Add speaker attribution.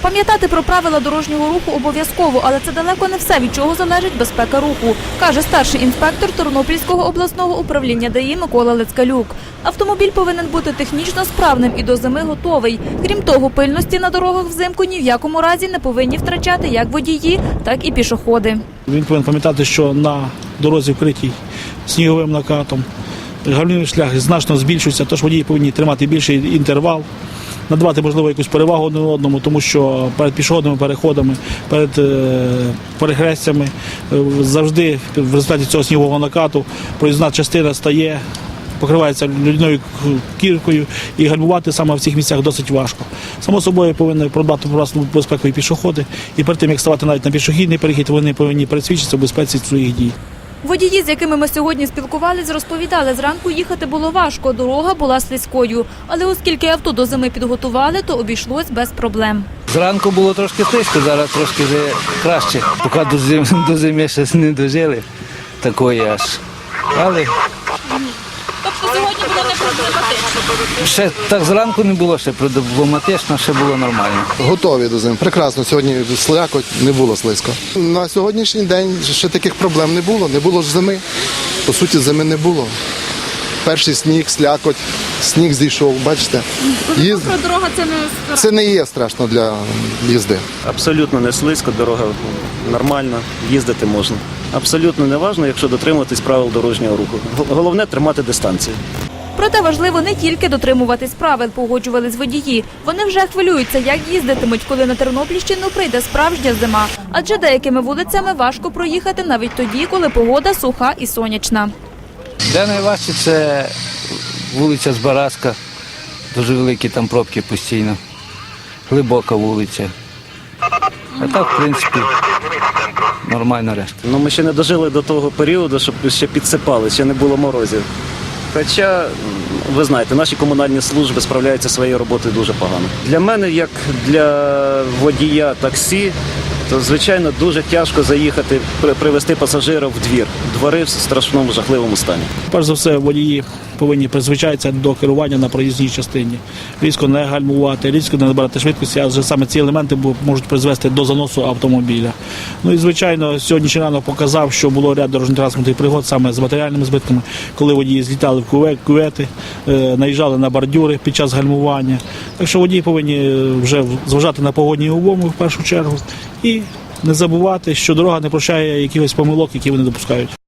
Speaker 1: Пам'ятати про правила дорожнього руху обов'язково, але це далеко не все, від чого залежить безпека руху, каже старший інспектор Тернопільського обласного управління ДАІ Микола Лецкалюк. Автомобіль повинен бути технічно справним і до зими готовий. Крім того, пильності на дорогах взимку ні в якому разі не повинні втрачати як водії, так і пішоходи.
Speaker 2: Він повинен пам'ятати, що на дорозі вкритій сніговим накатом гальмівний шлях значно збільшується, тож водії повинні тримати більший інтервал, надавати, можливо, якусь перевагу один одному, тому що перед пішохідними переходами, перед е, перехрестями е, завжди в результаті цього снігового накату проїзна частина стає. Покривається людяною кіркою і гальмувати саме в цих місцях досить важко. Само собою повинні продбати про власну безпеку і пішоходи, і перед тим як ставати навіть на пішохідний перехід, вони повинні пересвідчитися в безпеці своїх дій.
Speaker 1: Водії, з якими ми сьогодні спілкувались, розповідали, зранку їхати було важко, дорога була слизькою. Але оскільки авто до зими підготували, то обійшлось без проблем.
Speaker 3: Зранку було трошки тиску, зараз трошки вже краще. Поки до зими, до зими ще не дожили такої аж. Але
Speaker 1: сьогодні було не проблематично.
Speaker 3: ще так зранку не було ще проблематично, ще було нормально.
Speaker 4: Готові до зими. Прекрасно. Сьогодні слякоть не було слизько. На сьогоднішній день ще таких проблем не було. Не було ж зими. По суті, зими не було. Перший сніг, слякоть, сніг зійшов, бачите. Їзд...
Speaker 1: дорога це не
Speaker 4: Це не є страшно для їзди.
Speaker 5: Абсолютно не слизько, дорога нормальна, їздити можна. Абсолютно не важно, якщо дотримуватись правил дорожнього руху. Головне тримати дистанцію.
Speaker 1: Проте важливо не тільки дотримуватись правил, погоджувались водії. Вони вже хвилюються, як їздитимуть, коли на Тернопільщину прийде справжня зима. Адже деякими вулицями важко проїхати навіть тоді, коли погода суха і сонячна.
Speaker 3: Де найважче це вулиця Збаразка, дуже великі там пробки постійно, глибока вулиця. А так, в принципі, нормально решта.
Speaker 5: Ну, ми ще не дожили до того періоду, щоб ще підсипали, ще не було морозів. Хоча, ви знаєте, наші комунальні служби справляються своєю роботою дуже погано. Для мене, як для водія таксі, то звичайно дуже тяжко заїхати, привезти пасажира в двір. Двори в страшному жахливому стані.
Speaker 2: Перш за все, водії повинні призвичатися до керування на проїзній частині. Різко не гальмувати, різко не набирати швидкості, адже саме ці елементи можуть призвести до заносу автомобіля. Ну і звичайно, сьогоднішній ранок показав, що було ряд дорожньо-транспортних пригод саме з матеріальними збитками, коли водії злітали в кюве- кювети, е, наїжджали на бордюри під час гальмування. Так що водії повинні е, вже зважати на погодні умови в першу чергу і не забувати, що дорога не прощає якихось помилок, які вони допускають.